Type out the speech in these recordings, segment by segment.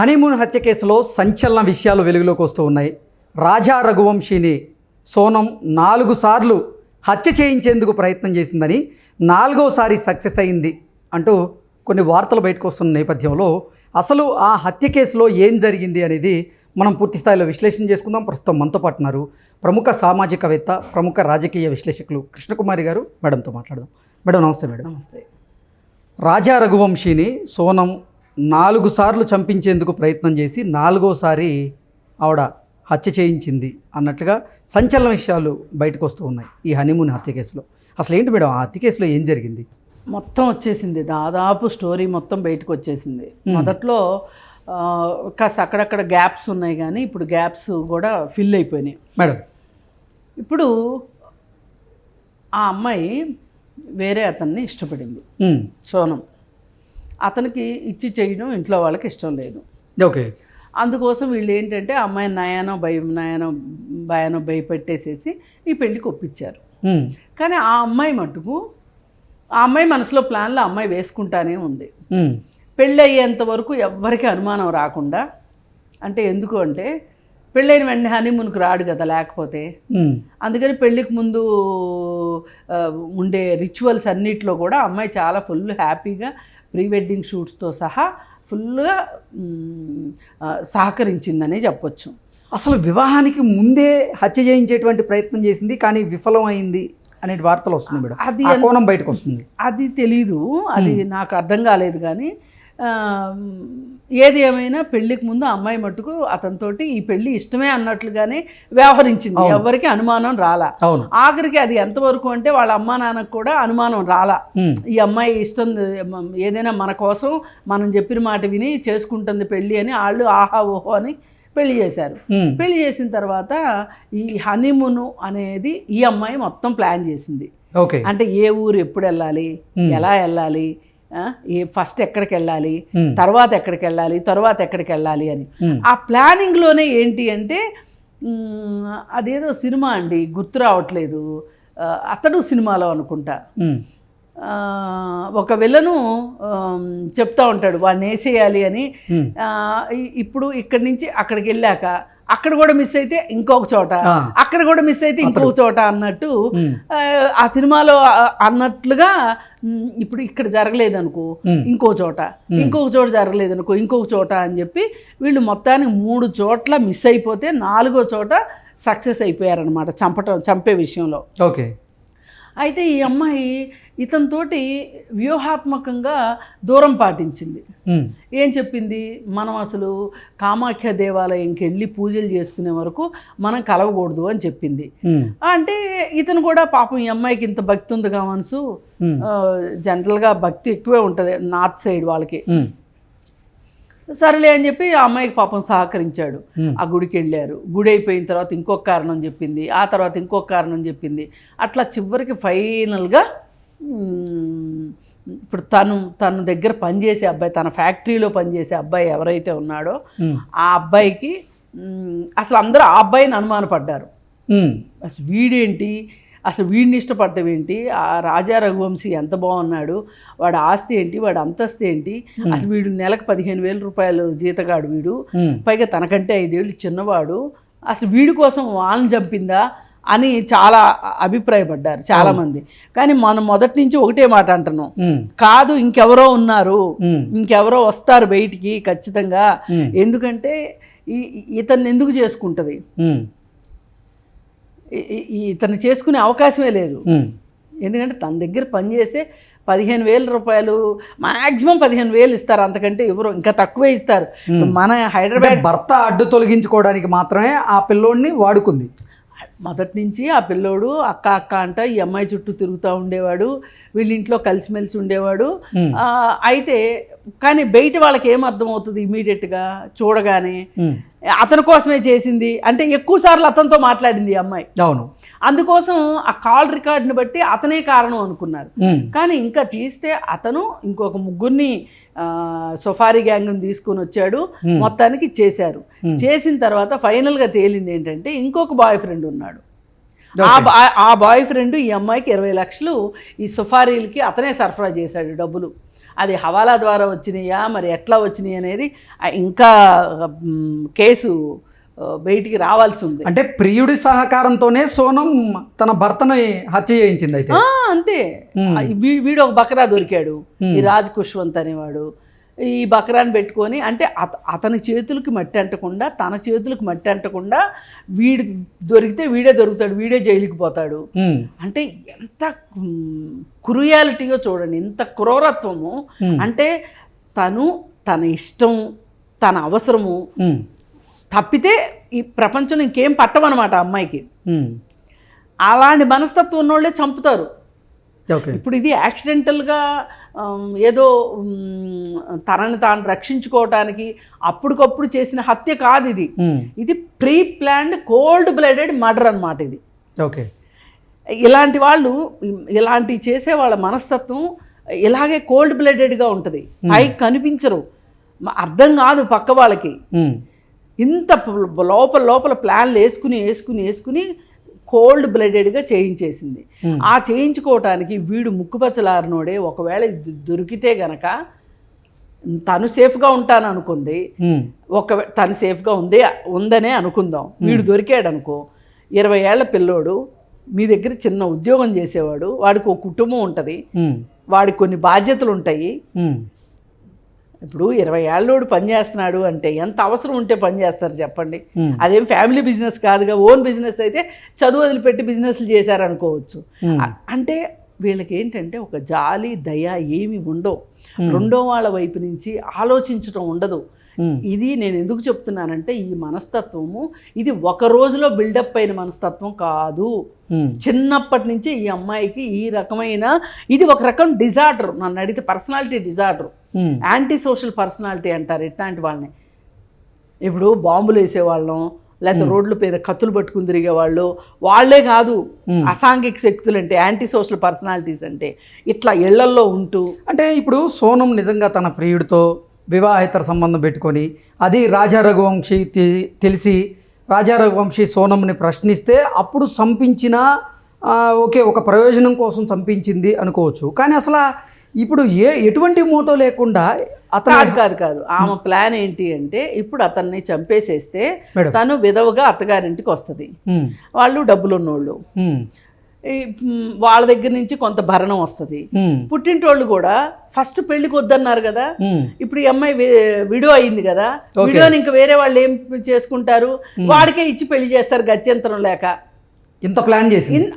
Honeymoon హత్య కేసులో సంచలన విషయాలు వెలుగులోకి వస్తూ ఉన్నాయి. రాజా రఘువంశీని సోనం నాలుగు సార్లు హత్య చేయించేందుకు ప్రయత్నం చేసిందని నాలుగోసారి సక్సెస్ అయింది అంటూ కొన్ని వార్తలు బయటకు వస్తున్న నేపథ్యంలో అసలు ఆ హత్య కేసులో ఏం జరిగింది అనేది మనం పూర్తి స్థాయిలో విశ్లేషణ చేసుకుందాం. ప్రస్తుతం మనతో పాటు ఉన్నారు ప్రముఖ సామాజికవేత్త ప్రముఖ రాజకీయ విశ్లేషకులు కృష్ణకుమారి గారు మేడంతో మాట్లాడదాం. మేడం నమస్తే మేడం. నమస్తే. రాజా రఘువంశీని సోనం నాలుగు సార్లు చంపించేందుకు ప్రయత్నం చేసి నాలుగోసారి ఆవిడ హత్య చేయించింది అన్నట్లుగా సంచలన విషయాలు బయటకు వస్తూ ఉన్నాయి ఈ హనీమూన్ హత్య కేసులో. అసలు ఏంటి మేడం? ఆ హత్య కేసులో ఏం జరిగింది? మొత్తం వచ్చేసింది. దాదాపు స్టోరీ మొత్తం బయటకు వచ్చేసింది. మొదట్లో కాస్త అక్కడక్కడ గ్యాప్స్ ఉన్నాయి కానీ ఇప్పుడు గ్యాప్స్ కూడా ఫిల్ అయిపోయినాయి. మేడం. ఇప్పుడు ఆ అమ్మాయి వేరే అతన్ని ఇష్టపడింది. సోనం. అతనికి ఇచ్చి చేయడం ఇంట్లో వాళ్ళకి ఇష్టం లేదు. ఓకే. అందుకోసం వీళ్ళు ఏంటంటే అమ్మాయి నయానో భయం నయానో భయానో భయపెట్టేసేసి ఈ పెళ్ళికి ఒప్పించారు. కానీ ఆ అమ్మాయి మటుకు ఆ అమ్మాయి మనసులో ప్లాన్లో అమ్మాయి వేసుకుంటానే ఉంది. పెళ్ళి అయ్యేంత వరకు ఎవ్వరికి అనుమానం రాకుండా అంటే ఎందుకు అంటే పెళ్ళైన వెంటనే హనీమూన్కి రాడు కదా లేకపోతే. అందుకని పెళ్ళికి ముందు ఉండే రిచువల్స్ అన్నిట్లో కూడా అమ్మాయి చాలా ఫుల్ హ్యాపీగా ప్రీ వెడ్డింగ్ షూట్స్తో సహా ఫుల్గా సహకరించిందనే చెప్పొచ్చు. అసలు వివాహానికి ముందే హత్య చేయించేటువంటి ప్రయత్నం చేసింది కానీ విఫలం అయింది అనే వార్తలు వస్తుంది మేడం. అది కోణం బయటకు వస్తుంది. అది తెలీదు అది నాకు అర్థం కాలేదు కానీ ఏది ఏమైనా పెళ్ళికి ముందు అమ్మాయి మట్టుకు అతనితోటి ఈ పెళ్ళి ఇష్టమే అన్నట్లుగానే వ్యవహరించింది. ఎవరికి అనుమానం రాలా. ఆఖరికి అది ఎంతవరకు అంటే వాళ్ళ అమ్మా నాన్నకు కూడా అనుమానం రాలా. ఈ అమ్మాయి ఇష్టం ఏదైనా మన కోసం మనం చెప్పిన మాట విని చేసుకుంటుంది పెళ్ళి అని వాళ్ళు ఆహా ఓహో అని పెళ్ళి చేశారు. పెళ్ళి చేసిన తర్వాత ఈ హనీమూను అనేది ఈ అమ్మాయి మొత్తం ప్లాన్ చేసింది. అంటే ఏ ఊరు ఎప్పుడు వెళ్ళాలి? ఎలా వెళ్ళాలి? ఏ ఫస్ట్ ఎక్కడికి వెళ్ళాలి. తర్వాత ఎక్కడికి వెళ్ళాలి? తర్వాత ఎక్కడికి వెళ్ళాలి అని. ఆ ప్లానింగ్లోనే ఏంటి అంటే అదేదో సినిమా అండి గుర్తు రావట్లేదు. అతడు సినిమాలో అనుకుంటా. ఒక విలను చెప్తా ఉంటాడు వాడిని వేసేయాలి అని. ఇప్పుడు ఇక్కడి నుంచి అక్కడికి వెళ్ళాక అక్కడ కూడా మిస్ అయితే ఇంకొక చోట. అక్కడ కూడా మిస్ అయితే ఇంకొక చోట అన్నట్టు ఆ, సినిమాలో అన్నట్లుగా ఇప్పుడు ఇక్కడ జరగలేదు అనుకో. ఇంకో చోట ఇంకొక చోట జరగలేదు అనుకో ఇంకొక చోట అని చెప్పి వీళ్ళు మొత్తానికి మూడు చోట్ల మిస్ అయిపోతే నాలుగో చోట సక్సెస్ అయిపోయారనమాట చంపటం చంపే విషయంలో. ఓకే. అయితే ఈ అమ్మాయి ఇతనితోటి వ్యూహాత్మకంగా దూరం పాటించింది. ఏం చెప్పింది? మనం అసలు కామాఖ్య దేవాలయంకి వెళ్ళి పూజలు చేసుకునే వరకు మనం కలవకూడదు అని చెప్పింది. అంటే ఇతను కూడా పాపం ఈ అమ్మాయికి ఇంత భక్తి ఉంది కావన్సు జనరల్గా భక్తి ఎక్కువే ఉంటుంది నార్త్ సైడ్ వాళ్ళకి. సరేలే అని చెప్పి ఆ అమ్మాయికి పాపం సహకరించాడు. ఆ గుడికి వెళ్ళారు. గుడి అయిపోయిన తర్వాత ఇంకొక కారణం చెప్పింది. ఆ తర్వాత ఇంకొక కారణం చెప్పింది. అట్లా చివరికి ఫైనల్గా ఇప్పుడు తను తన దగ్గర పనిచేసే అబ్బాయి తన ఫ్యాక్టరీలో పనిచేసే అబ్బాయి ఎవరైతే ఉన్నాడో ఆ అబ్బాయికి అసలు అందరూ ఆ అబ్బాయిని అనుమానపడ్డారు. అసలు వీడేంటి? అసలు వీడిని ఇష్టపడటం ఏంటి? ఆ రాజా రఘువంశీ ఎంత బాగున్నాడు? వాడి ఆస్తి ఏంటి? వాడి అంతస్తు ఏంటి? అసలు వీడు నెలకు పదిహేను వేల రూపాయలు జీతగాడు వీడు. పైగా తనకంటే ఐదేళ్ళు చిన్నవాడు. అసలు వీడి కోసం వాళ్ళని చంపిందా? అని చాలా అభిప్రాయపడ్డారు చాలామంది. కానీ మనం మొదటి నుంచి ఒకటే మాట అంటున్నాం. కాదు ఇంకెవరో ఉన్నారు. ఇంకెవరో వస్తారు బయటికి ఖచ్చితంగా. ఎందుకంటే ఈ ఇతన్ని ఎందుకు చేసుకుంటుంది? ఇతను చేసుకునే అవకాశమే లేదు. ఎందుకంటే తన దగ్గర పనిచేసే పదిహేను వేల రూపాయలు మాక్సిమం పదిహేను వేలు ఇస్తారు. అంతకంటే ఎవరు ఇంకా తక్కువే ఇస్తారు. మన హైదరాబాద్ భర్త అడ్డు తొలగించుకోవడానికి మాత్రమే ఆ పిల్లోడిని వాడుకుంది. మొదటి నుంచి ఆ పిల్లోడు అక్క అక్క అంట ఈ అమ్మాయి చుట్టూ తిరుగుతూ ఉండేవాడు వీళ్ళ ఇంట్లో కలిసిమెలిసి ఉండేవాడు. ఆ, అయితే కానీ బయట వాళ్ళకి ఏం అర్థమవుతుంది ఇమీడియట్గా? చూడగానే అతని కోసమే చేసింది. అంటే ఎక్కువ సార్లు అతనితో మాట్లాడింది ఈ అమ్మాయి. అవును. అందుకోసం ఆ కాల్ రికార్డుని బట్టి అతనే కారణం అనుకున్నారు. కానీ ఇంకా తీస్తే అతను ఇంకొక ముగ్గురిని సఫారీ గ్యాంగ్ని తీసుకొని వచ్చాడు. మొత్తానికి చేశారు. చేసిన తర్వాత ఫైనల్గా తేలింది ఏంటంటే ఇంకొక బాయ్ ఫ్రెండ్ ఉన్నాడు. ఆ బాయ్ ఫ్రెండ్ ఈ అమ్మాయికి ఇరవై లక్షలు ఈ సఫారీలకి అతనే సరఫరా చేశాడు డబ్బులు. అది హవాలా ద్వారా వచ్చినాయా? మరి ఎట్లా వచ్చినాయి అనేది ఇంకా కేసు బయటికి రావాల్సి ఉంది. అంటే ప్రియుడి సహకారంతోనే సోనం తన భర్తని హత్య చేయించింది అయితే. అంతే. వీడు ఒక బకరా దొరికాడు. ఈ రాజ్ కుష్వంత్ అనేవాడు. ఈ బకరాన్ని పెట్టుకొని అంటే అత అతని చేతులకి మట్టి అంటకుండా తన చేతులకు మట్టి అంటకుండా వీడు దొరికితే వీడే దొరుకుతాడు వీడే జైలుకి పోతాడు. అంటే ఎంత క్రుయాలిటీయో చూడండి ఎంత క్రూరత్వము. అంటే తను తన ఇష్టం తన అవసరము తప్పితే ఈ ప్రపంచంలో ఇంకేం పట్టమన్నమాట ఆ అమ్మాయికి. అలాంటి మనస్తత్వం ఉన్నోళ్ళే చంపుతారు. ఓకే. ఇప్పుడు ఇది యాక్సిడెంటల్గా ఏదో తనని తాను రక్షించుకోవటానికి అప్పటికప్పుడు చేసిన హత్య కాదు ఇది ఇది pre planned cold blooded murder అన్నమాట ఇది. ఓకే. ఇలాంటి వాళ్ళు ఇలాంటి చేసే వాళ్ళ మనస్తత్వం ఇలాగే కోల్డ్ బ్లడెడ్గా ఉంటుంది పైకి కనిపించరు. అర్థం కాదు పక్క వాళ్ళకి. ఇంత లోపల లోపల ప్లాన్లు వేసుకుని వేసుకుని వేసుకుని కోల్డ్ బ్లడెడ్గా చేయించేసింది. ఆ చేయించుకోవటానికి వీడు ముక్కుపచ్చలారినోడే ఒకవేళ దొరికితే గనక తను సేఫ్గా ఉంటాను అనుకుంది. ఒక తను సేఫ్గా ఉంది ఉందనే అనుకుందాం. వీడు దొరికాడు అనుకో ఇరవై ఏళ్ళ పిల్లోడు మీ దగ్గర చిన్న ఉద్యోగం చేసేవాడు వాడికి ఒక కుటుంబం ఉంటుంది. వాడికి కొన్ని బాధ్యతలు ఉంటాయి. ఇప్పుడు ఇరవై ఏళ్ళోడు పని చేస్తున్నాడు అంటే ఎంత అవసరం ఉంటే పని చేస్తారు చెప్పండి. అదేం ఫ్యామిలీ బిజినెస్ కాదుగా ఓన్ బిజినెస్ అయితే చదువు వదిలిపెట్టి బిజినెస్లు చేశారనుకోవచ్చు. అంటే వీళ్ళకి ఏంటంటే ఒక జాలి దయ ఏమి ఉండవు. రెండో వాళ్ళ వైపు నుంచి ఆలోచించడం ఉండదు. ఇది నేను ఎందుకు చెప్తున్నానంటే ఈ మనస్తత్వము ఇది ఒక రోజులో బిల్డప్ అయిన మనస్తత్వం కాదు. చిన్నప్పటి నుంచి ఈ అమ్మాయికి ఈ రకమైన ఇది ఒక రకం డిజార్డర్. నన్ను అడిగితే personality disorder. Antisocial personality అంటారు ఇట్లాంటి వాళ్ళని. ఇప్పుడు బాంబులు వేసేవాళ్ళం లేకపోతే రోడ్ల మీద కత్తులు పట్టుకుని తిరిగేవాళ్ళు. వాళ్ళే కాదు అసాంఘిక శక్తులు అంటే యాంటీ సోషల్ పర్సనాలిటీస్ అంటే ఇట్లా ఇళ్ళల్లో ఉంటూ. అంటే ఇప్పుడు సోనం నిజంగా తన ప్రియుడితో వివాహేతర సంబంధం పెట్టుకొని అది రాజా రఘువంశీ తెలిసి రాజా రఘువంశీ సోనంని ప్రశ్నిస్తే అప్పుడు చంపించిన ఆ, ఓకే ఒక ప్రయోజనం కోసం చంపించింది అనుకోవచ్చు. కానీ అసలు ఇప్పుడు ఏ ఎటువంటి మోటో లేకుండా అతను కాదు కాదు కాదు. ఆమె ప్లాన్ ఏంటి అంటే ఇప్పుడు అతన్ని చంపేసేస్తే. తను విధవగా అత్తగారింటికి వస్తుంది. వాళ్ళు డబ్బులు ఉన్నోళ్ళు వాళ్ళ దగ్గర నుంచి కొంత భరణం వస్తుంది. పుట్టింటోళ్ళు కూడా ఫస్ట్ పెళ్ళికి వద్దన్నారు కదా. ఇప్పుడు ఈ అమ్మాయి విడో అయింది కదా. విడోని ఇంకా వేరే వాళ్ళు ఏం చేసుకుంటారు? వాడికే ఇచ్చి పెళ్ళి చేస్తారు గత్యంతరం లేక. ఇంత ప్లాన్ ఇన్-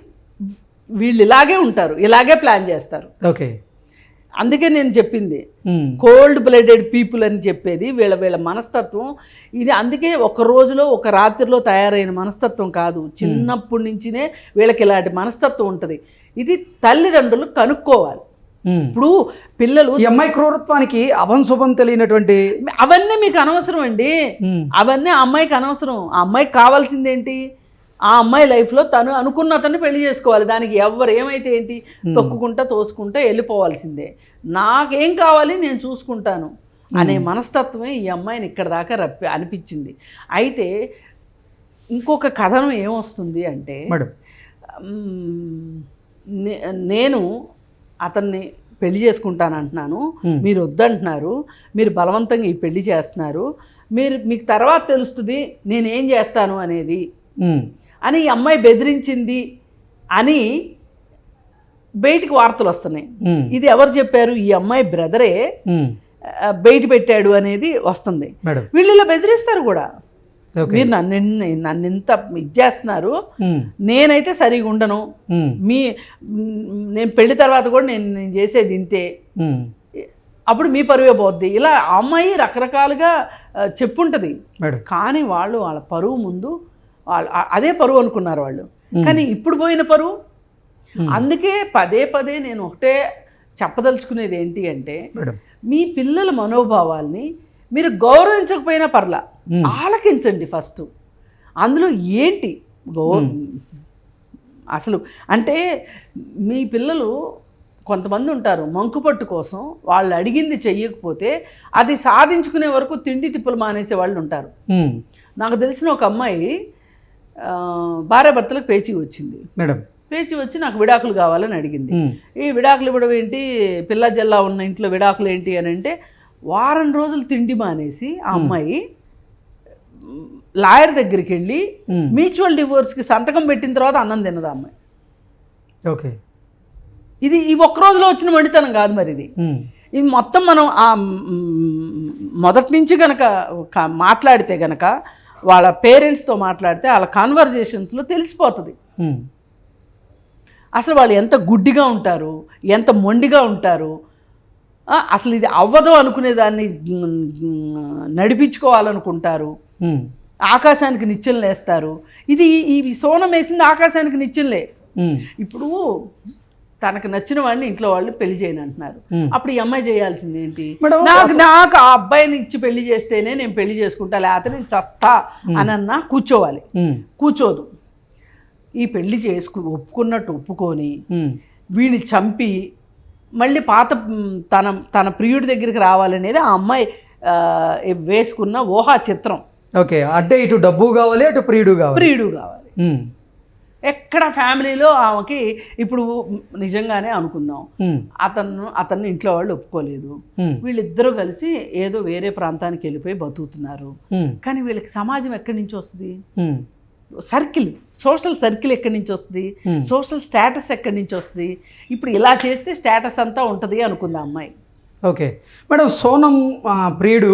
వీళ్ళు ఇలాగే ఉంటారు. ఇలాగే ప్లాన్ చేస్తారు. ఓకే. అందుకే నేను చెప్పింది. కోల్డ్ బ్లడెడ్ పీపుల్ అని చెప్పేది వీళ్ళ వీళ్ళ మనస్తత్వం. ఇది అందుకే ఒక రోజులో ఒక రాత్రిలో తయారైన మనస్తత్వం కాదు. చిన్నప్పటి నుంచినే వీళ్ళకి ఇలాంటి మనస్తత్వం ఉంటుంది. ఇది తల్లిదండ్రులు కనుక్కోవాలి. ఇప్పుడు పిల్లలు అమ్మాయి క్రూరత్వానికి అభం శుభం తెలియనటువంటి అవన్నీ మీకు అనవసరం అండి. అవన్నీ ఆ అమ్మాయికి అనవసరం. ఆ అమ్మాయికి కావాల్సింది ఏంటి ఆ అమ్మాయి లైఫ్లో తను అనుకున్న అతన్ని పెళ్ళి చేసుకోవాలి. దానికి ఎవరు ఏమైతే ఏంటి? తొక్కుకుంటా తోసుకుంటా వెళ్ళిపోవాల్సిందే. నాకేం కావాలి? నేను చూసుకుంటాను అనే మనస్తత్వమే ఈ అమ్మాయిని ఇక్కడ దాకా రప్పి అనిపించింది. అయితే ఇంకొక కథనం ఏమొస్తుంది అంటే మేడం. నేను అతన్ని పెళ్ళి చేసుకుంటాను అంటున్నాను. మీరు వద్దంటున్నారు. మీరు బలవంతంగా ఈ పెళ్ళి చేస్తున్నారు. మీరు మీకు తర్వాత తెలుస్తుంది నేనేం చేస్తాను అనేది. అని ఈ అమ్మాయి బెదిరించింది అని బయటికి వార్తలు వస్తున్నాయి. ఇది ఎవరు చెప్పారు? ఈ అమ్మాయి బ్రదరే బయట పెట్టాడు అనేది వస్తుంది. మేడం. వీళ్ళు ఇలా బెదిరిస్తారు కూడా. ఓకే. మీరు నన్ను నన్ను ఇంత ఇది చేస్తున్నారు. ఉమ్, నేనైతే సరిగా ఉండను. మీ నేను పెళ్ళి తర్వాత కూడా నేను నేను చేసేది ఇంతే. అప్పుడు మీ పరువే పోద్ది. ఇలా అమ్మాయి రకరకాలుగా చెప్పుంటది. కానీ వాళ్ళు వాళ్ళ పరువు ముందు అదే పరువు అనుకున్నారు వాళ్ళు. కానీ ఇప్పుడు పోయిన పరువు? అందుకే పదే పదే నేను ఒకటే చెప్పదలుచుకునేది ఏంటి అంటే మీ పిల్లల మనోభావాల్ని మీరు గౌరవించకపోయినా పర్లా ఆలకించండి ఫస్ట్. అందులో ఏంటి? గౌ అసలు అంటే మీ పిల్లలు కొంతమంది ఉంటారు మంకుపట్టు కోసం వాళ్ళు అడిగింది చెయ్యకపోతే అది సాధించుకునే వరకు తిండి తిప్పులు మానేసే వాళ్ళు ఉంటారు. నాకు తెలిసిన ఒక అమ్మాయి భార్యాభర్తలకు పేచీ వచ్చింది. మేడం. పేచి వచ్చి నాకు విడాకులు కావాలని అడిగింది. ఈ విడాకులు ఇవ్వడం ఏంటి? పిల్ల జల్లా ఉన్న ఇంట్లో విడాకులు ఏంటి అని అంటే వారం రోజులు తిండి మానేసి ఆ అమ్మాయి లాయర్ దగ్గరికి వెళ్ళి మ్యూచువల్ డివోర్స్కి సంతకం పెట్టిన తర్వాత అన్నం తిన్నది ఆ అమ్మాయి. ఓకే. ఇది ఈ ఒక్క రోజులో వచ్చిన మండితనం కాదు మరి ఇది. ఇది మొత్తం మనం ఆ మొదటి నుంచి గనక మాట్లాడితే గనక వాళ్ళ పేరెంట్స్తో మాట్లాడితే వాళ్ళ కాన్వర్జేషన్స్లో తెలిసిపోతుంది. అసలు వాళ్ళు ఎంత గుడ్డిగా ఉంటారు ఎంత మొండిగా ఉంటారు అసలు ఇది అవ్వదు అనుకునే దాన్ని మ్, నడిపించుకోవాలనుకుంటారు. ఆకాశానికి నిచ్చెనలు వేస్తారు ఇది ఈ సోనం వేసింది ఆకాశానికి నిచ్చెనలే ఇప్పుడు తనకు నచ్చిన వాడిని ఇంట్లో వాళ్ళు పెళ్ళి చేయని అంటున్నారు. అప్పుడు ఈ అమ్మాయి చేయాల్సింది ఏంటి? నాకు నాకు ఆ అబ్బాయిని ఇచ్చి పెళ్ళి చేస్తేనే నేను పెళ్ళి చేసుకుంటా లేకపోతే నేను చస్తా అని అన్నా కూర్చోవాలి. కూర్చోదు. ఈ పెళ్ళి చేసుకు ఒప్పుకున్నట్టు ఒప్పుకొని వీడిని చంపి మళ్ళీ పాత తన తన ప్రియుడి దగ్గరికి రావాలనేది ఆ అమ్మాయి వేసుకున్న ఊహా చిత్రం ఓకే అంటే ఇటు డబ్బు కావాలి అటు ప్రియుడు కావాలి. ప్రియుడు కావాలి. ఎక్కడ ఫ్యామిలీలో ఆమెకి ఇప్పుడు నిజంగానే అనుకుందాం. అతను అతన్ని ఇంట్లో వాళ్ళు ఒప్పుకోలేదు. వీళ్ళిద్దరూ కలిసి ఏదో వేరే ప్రాంతానికి వెళ్ళిపోయి బతుకుతున్నారు. కానీ వీళ్ళకి సమాజం ఎక్కడి నుంచి వస్తుంది? సర్కిల్ సోషల్ సర్కిల్ ఎక్కడి నుంచి వస్తుంది. సోషల్ స్టేటస్ ఎక్కడి నుంచి వస్తుంది? ఇప్పుడు ఇలా చేస్తే స్టేటస్ అంతా ఉంటుంది అనుకుంది అమ్మాయి? ఓకే. మేడం సోనం ప్రియుడు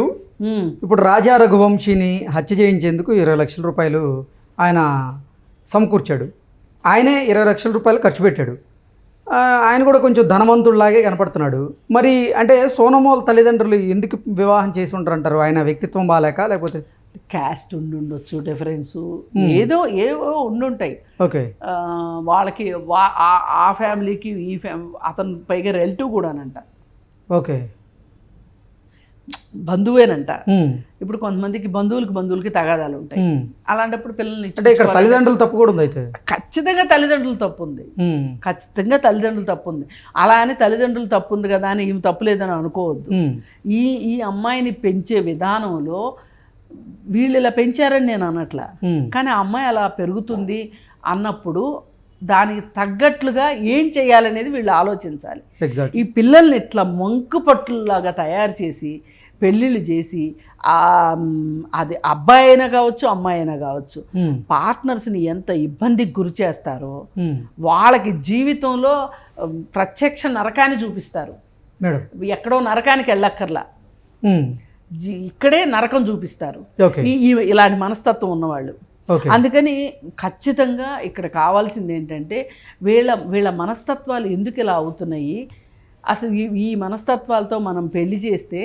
ఇప్పుడు రాజా రఘువంశీని హత్య చేయించేందుకు ఇరవై లక్షల రూపాయలు ఆయన సమకూర్చాడు. ఆయనే ఇరవై లక్షల రూపాయలు ఖర్చు పెట్టాడు. ఆయన కూడా కొంచెం ధనవంతుడిలాగే కనపడుతున్నాడు. మరి అంటే సోనమోల్ తల్లిదండ్రులు ఎందుకు వివాహం చేసి ఉంటారంటారు ఆయన వ్యక్తిత్వం బాగాలేక లేకపోతే క్యాస్ట్ ఉండుండొచ్చు డిఫరెన్సు ఏదో ఏవో ఉండుంటాయి. ఓకే. వాళ్ళకి వా ఆ- ఫ్యామిలీకి ఈ ఫ్యామ్ అతను పైగా రిలేటివ్ కూడానంట. ఓకే. బంధువేనంట. ఇప్పుడు కొంతమందికి బంధువులకి బంధువులకి తగాదాలు ఉంటాయి. అలాంటప్పుడు పిల్లల్ని అంటే ఇక్కడ తల్లిదండ్రులు తప్పు కూడా ఉంది అయితే ఖచ్చితంగా తల్లిదండ్రులు తప్పు ఉంది. ఖచ్చితంగా తల్లిదండ్రులు తప్పు ఉంది. అలా అని తల్లిదండ్రులు తప్పు ఉంది కదా అని ఈమె తప్పు లేదని అనుకోవద్దు. ఈ ఈ అమ్మాయిని పెంచే విధానంలో వీళ్ళు ఇలా పెంచారని నేను అనట్లా. ఉమ్, కానీ అమ్మాయి అలా పెరుగుతుంది అన్నప్పుడు దానికి తగ్గట్లుగా ఏం చేయాలనేది వీళ్ళు ఆలోచించాలి. ఈ పిల్లల్ని ఇట్లా మంకు పట్టులాగా తయారు చేసి పెళ్ళిళ్ళు చేసి అది అబ్బాయి అయినా కావచ్చు అమ్మాయి అయినా కావచ్చు పార్ట్నర్స్ని ఎంత ఇబ్బందికి గురి చేస్తారో. వాళ్ళకి జీవితంలో ప్రత్యక్ష నరకాన్ని చూపిస్తారు. మేడం. ఎక్కడో నరకానికి వెళ్ళక్కర్లా. ఇక్కడే నరకం చూపిస్తారు. ఇలాంటి మనస్తత్వం ఉన్నవాళ్ళు. అందుకని ఖచ్చితంగా ఇక్కడ కావాల్సింది ఏంటంటే వీళ్ళ వీళ్ళ మనస్తత్వాలు ఎందుకు ఇలా అవుతున్నాయి? అసలు ఈ ఈ మనస్తత్వాలతో మనం పెళ్ళి చేస్తే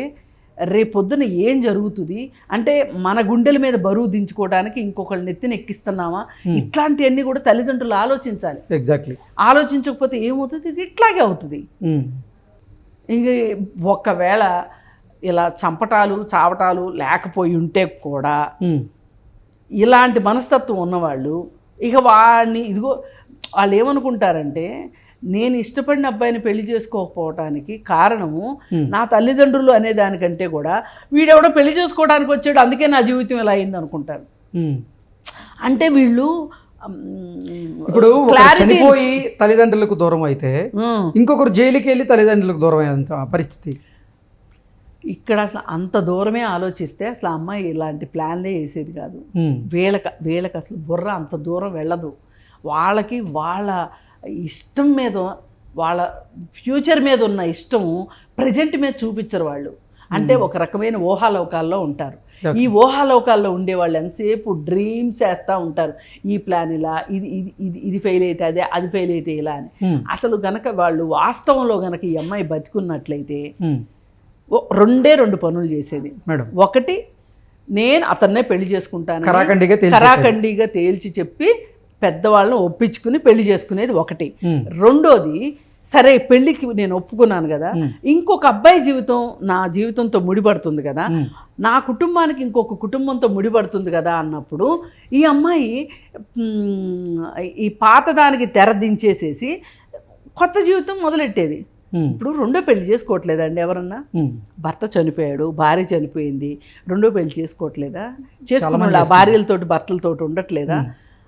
రేపొద్దున ఏం జరుగుతుంది? అంటే మన గుండెల మీద బరువు దించుకోవడానికి ఇంకొకళ్ళ నెత్తిని ఎక్కిస్తున్నామా? ఇట్లాంటివన్నీ కూడా తల్లిదండ్రులు ఆలోచించాలి. ఎగ్జాక్ట్లీ ఆలోచించకపోతే ఏమవుతుంది? ఇది ఇట్లాగే అవుతుంది. ఇంక ఒకవేళ ఇలా చంపటాలు చావటాలు లేకపోయి ఉంటే కూడా ఇలాంటి మనస్తత్వం ఉన్నవాళ్ళు ఇక వాడిని ఇదిగో వాళ్ళు ఏమనుకుంటారంటే నేను ఇష్టపడిన అబ్బాయిని పెళ్ళి చేసుకోకపోవటానికి కారణము నా తల్లిదండ్రులు అనే దానికంటే కూడా వీడెవడో పెళ్ళి చేసుకోవడానికి వచ్చాడు అందుకే నా జీవితం ఇలా అయింది అనుకుంటారు. అంటే వీళ్ళు ఇప్పుడు చనిపోయి తల్లిదండ్రులకు దూరం అయితే ఇంకొకరు జైలుకి వెళ్ళి తల్లిదండ్రులకు దూరం అయ్యేంత పరిస్థితి. ఇక్కడ అసలు అంత దూరమే ఆలోచిస్తే అసలు అమ్మాయి ఇలాంటి ప్లాన్లే వేసేది కాదు. వీళ్ళకి వీళ్ళకి అసలు బుర్ర అంత దూరం వెళ్ళదు. వాళ్ళకి వాళ్ళ ఇష్టం మీద వాళ్ళ ఫ్యూచర్ మీద ఉన్న ఇష్టము ప్రజెంట్ మీద చూపించరు వాళ్ళు. అంటే ఒక రకమైన ఊహాలోకాల్లో ఉంటారు. ఈ ఊహాలోకాల్లో ఉండే వాళ్ళు ఎంతసేపు డ్రీమ్స్ వేస్తూ ఉంటారు. ఈ ప్లాన్ ఇలా ఇది ఇది ఇది ఇది ఫెయిల్ అయితే అదే అది ఫెయిల్ అయితే ఇలా అని. ఉమ్, అసలు గనక వాళ్ళు వాస్తవంలో గనక ఈ అమ్మాయి బతికున్నట్లయితే. ఓ- రెండే రెండు పనులు చేసేది. మేడం. ఒకటి నేను అతన్నే పెళ్ళి చేసుకుంటాను కరాఖండిగా తేల్చి చెప్పి పెద్దవాళ్ళని ఒప్పించుకుని పెళ్ళి చేసుకునేది ఒకటి. రెండోది సరే పెళ్ళికి నేను ఒప్పుకున్నాను కదా ఇంకొక అబ్బాయి జీవితం నా జీవితంతో ముడిపడుతుంది కదా నా కుటుంబానికి ఇంకొక కుటుంబంతో ముడిపడుతుంది కదా అన్నప్పుడు ఈ అమ్మాయి ఈ పాతదానికి తెర దించేసేసి కొత్త జీవితం మొదలెట్టేది. ఇప్పుడు రెండో పెళ్ళి చేసుకోవట్లేదండి ఎవరన్నా. భర్త చనిపోయాడు భార్య చనిపోయింది రెండో పెళ్ళి చేసుకోవట్లేదా? చేసుకున్న భార్యలతోటి భర్తలతోటి ఉండట్లేదా?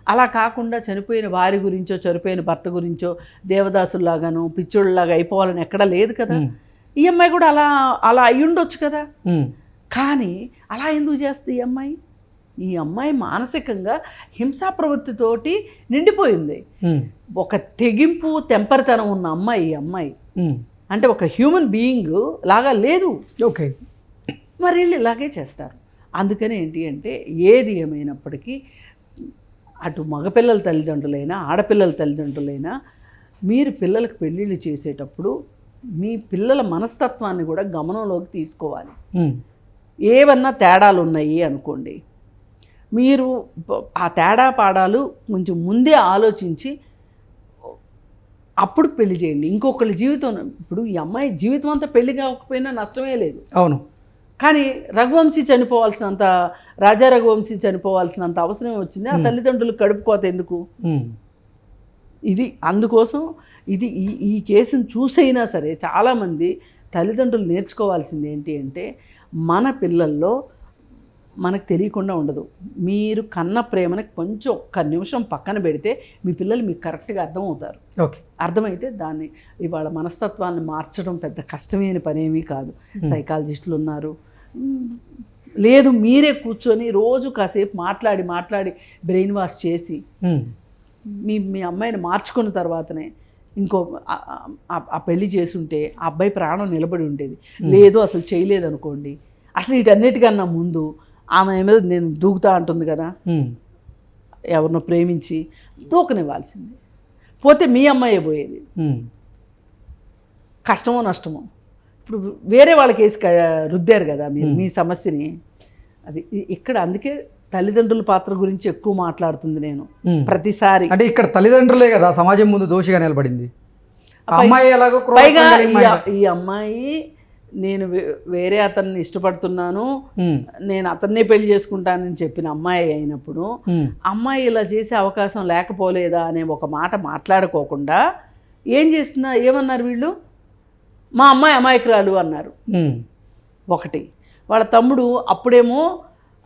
అలా కాకుండా చనిపోయిన వారి గురించో చనిపోయిన భర్త గురించో దేవదాసుల్లాగాను పిచ్చోళ్ళలాగా అయిపోవాలని ఎక్కడా లేదు కదా. ఈ అమ్మాయి కూడా అలా అలా అయి ఉండొచ్చు కదా కానీ అలా ఎందుకు చేస్తుంది ఈ అమ్మాయి? ఈ అమ్మాయి మానసికంగా హింసా ప్రవృత్తితోటి నిండిపోయింది. ఒక తెగింపు తెంపరితనం ఉన్న అమ్మాయి ఈ అమ్మాయి. అంటే ఒక హ్యూమన్ బీయింగ్ లాగా లేదు. ఓకే. మరి వీళ్ళు ఇలాగే చేస్తారు. అందుకని ఏంటి అంటే ఏది ఏమైనప్పటికీ అటు మగపిల్లల తల్లిదండ్రులైనా ఆడపిల్లల తల్లిదండ్రులైనా మీరు పిల్లలకు పెళ్ళిళ్ళు చేసేటప్పుడు మీ పిల్లల మనస్తత్వాన్ని కూడా గమనంలోకి తీసుకోవాలి. ఉమ్, ఏవన్నా తేడాలు ఉన్నాయి అనుకోండి. మీరు ఆ తేడా పాడాలు కొంచెం ముందే ఆలోచించి అప్పుడు పెళ్ళి చేయండి. ఇంకొకరి జీవితం ఇప్పుడు ఈ అమ్మాయి జీవితం అంతా పెళ్ళి కాకపోయినా నష్టమే లేదు. అవును. కానీ రఘువంశీ చనిపోవాల్సినంత రాజా రఘువంశీ చనిపోవాల్సినంత అవసరం వచ్చింది. ఆ తల్లిదండ్రులు కడుపుకోత ఎందుకు? ఇది అందుకోసం ఇది ఈ ఈ కేసును చూసైనా సరే చాలామంది తల్లిదండ్రులు నేర్చుకోవాల్సింది ఏంటి అంటే మన పిల్లల్లో మనకు తెలియకుండా ఉండదు. మీరు కన్న ప్రేమని కొంచెం ఒక్క నిమిషం పక్కన పెడితే మీ పిల్లలు మీకు కరెక్ట్గా అర్థమవుతారు. ఓకే. అర్థమైతే దాన్ని ఇవాళ మనస్తత్వాన్ని మార్చడం పెద్ద కష్టమైన పనేమీ కాదు. సైకాలజిస్టులు ఉన్నారు లేదు మీరే కూర్చొని రోజు కాసేపు మాట్లాడి మాట్లాడి బ్రెయిన్ వాష్ చేసి మీ మీ అమ్మాయిని మార్చుకున్న తర్వాతనే ఇంకో ఆ- పెళ్ళి చేసుంటే ఆ అబ్బాయి ప్రాణం నిలబడి ఉండేది. లేదు అసలు చేయలేదు అనుకోండి అసలు వీటన్నిటికన్నా ముందు ఆమె మీద నేను దూకుతా అంటుంది కదా. ఎవరినో ప్రేమించి దూకనివ్వాల్సింది. పోతే మీ అమ్మాయే పోయేది. కష్టమో నష్టమో? ఇప్పుడు వేరే వాళ్ళ కేసు క- రుద్దారు కదా మీరు మీ సమస్యని. అది ఇక్కడ అందుకే తల్లిదండ్రుల పాత్ర గురించి ఎక్కువ మాట్లాడుతుంది నేను. ప్రతిసారి. అంటే ఇక్కడ తల్లిదండ్రులే కదా సమాజం ముందు దోషిగా నిలబడింది. అమ్మాయి ఎలాగో పైగా ఈ- అమ్మాయి నేను వేరే అతన్ని ఇష్టపడుతున్నాను. నేను అతన్నే పెళ్ళి చేసుకుంటానని చెప్పిన అమ్మాయి అయినప్పుడు అమ్మాయి ఇలా చేసే అవకాశం లేకపోలేదా అనే ఒక మాట మాట్లాడుకోకుండా ఏం చేస్తున్నా? ఏమన్నారు వీళ్ళు? మా అమ్మాయి అమాయకురాలు అన్నారు. ఒకటి. వాళ్ళ తమ్ముడు అప్పుడేమో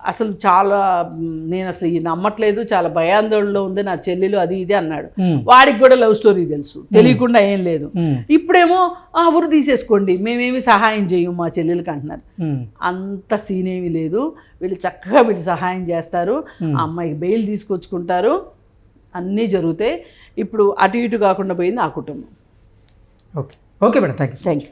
అసలు చాలా నేను అసలు ఈ నమ్మట్లేదు చాలా భయాందోళనలో ఉంది నా చెల్లెలు అది ఇది అన్నాడు. వాడికి కూడా లవ్ స్టోరీ తెలుసు తెలియకుండా ఏం లేదు. ఇప్పుడేమో ఆ ఊరు తీసేసుకోండి మేమేమి సహాయం చేయం మా చెల్లెలకి అంటున్నారు. అంత సీన్ ఏమీ లేదు. వీళ్ళు చక్కగా వీళ్ళు సహాయం చేస్తారు. ఆ అమ్మాయికి బెయిల్ తీసుకొచ్చుకుంటారు. అన్నీ జరుగుతాయి. ఇప్పుడు అటు ఇటు కాకుండా పోయింది ఆ కుటుంబం. Okay. Okay madam thank you thank you